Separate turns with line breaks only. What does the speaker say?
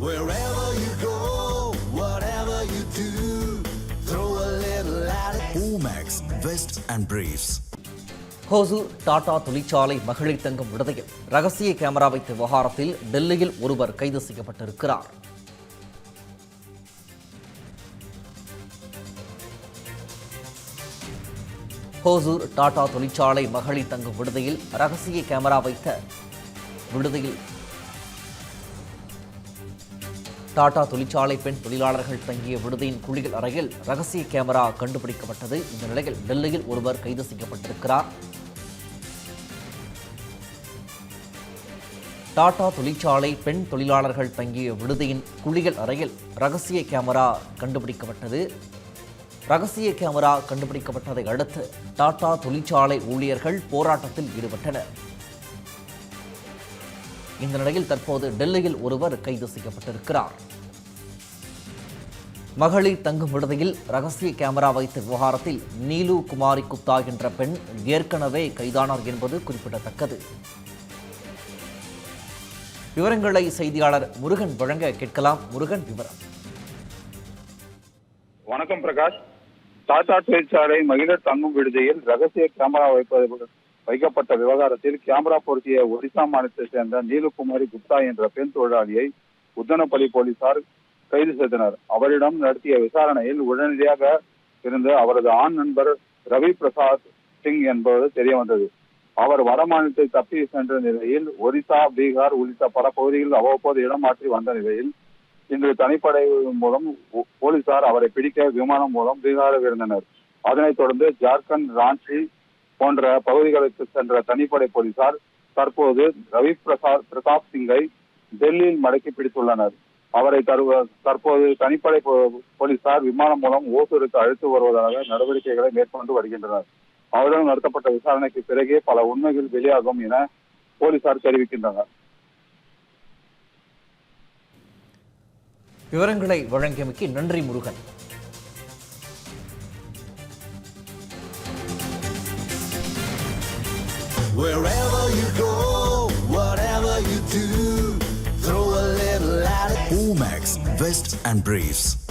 Wherever you go, whatever you do, throw a little at it. Omax, Vest and Briefs.
Hosur Tata தொழிற்சாலை மகளிர் தங்கும் விடுதியில் ரகசிய கேமரா வைத்த விவகாரத்தில் டெல்லியில் ஒருவர் கைது செய்யப்பட்டிருக்கிறார் ஹோசூர் டாடா தொழிற்சாலை மகளிர் தங்கும் விடுதியில் ரகசிய கேமரா வைத்த விடுதியில் டாடா தொழிற்சாலை பெண் தொழிலாளர்கள் தங்கிய விடுதியின் குளியல் அறையில் ரகசிய கேமரா கண்டுபிடிக்கப்பட்டது. இந்த நிலையில் டெல்லியில் ஒருவர் கைது செய்யப்பட்டிருக்கிறார். டாடா தொழிற்சாலை பெண் தொழிலாளர்கள் தங்கிய விடுதியின் குளியல் அறையில் ரகசிய கேமரா கண்டுபிடிக்கப்பட்டது. ரகசிய கேமரா கண்டுபிடிக்கப்பட்டதை அடுத்து டாடா தொழிற்சாலை ஊழியர்கள் போராட்டத்தில் ஈடுபட்டனர். இந்த நிலையில் தற்போது டெல்லியில் ஒருவர் கைது செய்யப்பட்டிருக்கிறார். மகளிர் தங்கும் விடுதியில் ரகசிய கேமரா வைத்த விவகாரத்தில் நீலு குமாரி குப்தா என்ற பெண் ஏற்கனவே கைதானார் என்பது குறிப்பிடத்தக்கது. விவரங்களை செய்தியாளர் முருகன் வழங்க கேட்கலாம் முருகன் விவரம்.
வணக்கம் பிரகாஷ். டாடா தொழிற்சாலை மகிழர் தங்கும் விடுதியில் ரகசிய கேமரா வைப்பது வைக்கப்பட்ட விவகாரத்தில் கேமரா பொருத்திய ஒடிசா மாநிலத்தை சேர்ந்த நீலகுமாரி குப்தா என்ற பெண் தொழிலாளியை உத்தனப்பள்ளி போலீசார் கைது செய்தனர். அவரிடம் நடத்திய விசாரணையில் உடனடியாக இருந்து அவரது ஆண் நண்பர் ரவி பிரசாத் சிங் என்பது தெரிய வந்தது அவர் வடமாநிலத்தை தப்பி சென்ற நிலையில் ஒரிசா பீகார் உள்ளிட்ட பல பகுதிகளில் அவ்வப்போது இடம் மாற்றி வந்த நிலையில் இன்று தனிப்படை மூலம் போலீசார் அவரை பிடிக்க விமானம் மூலம் பீகார் இருந்தனர் அதனைத் தொடர்ந்து ஜார்க்கண்ட் ராஞ்சி போன்ற பகுதிகளுக்கு சென்ற தனிப்படை போலீசார் தற்போது ரவி பிரசாத் பிரதாப் சிங்கை டெல்லியில் மடக்கி பிடித்துள்ளனர். அவரை தருவ தற்போது தனிப்படை போலீசார் விமானம் மூலம் ஓசூருக்கு அழைத்து வருவதாக நடவடிக்கைகளை மேற்கொண்டு வருகின்றனர். அவரிடம் நடத்தப்பட்ட விசாரணைக்கு பிறகே பல உண்மைகள் வெளியாகும் என போலீசார் தெரிவிக்கின்றனர்.
விவரங்களை வழங்கியமைக்கு நன்றி Murugan.
Wherever Best and Briefs.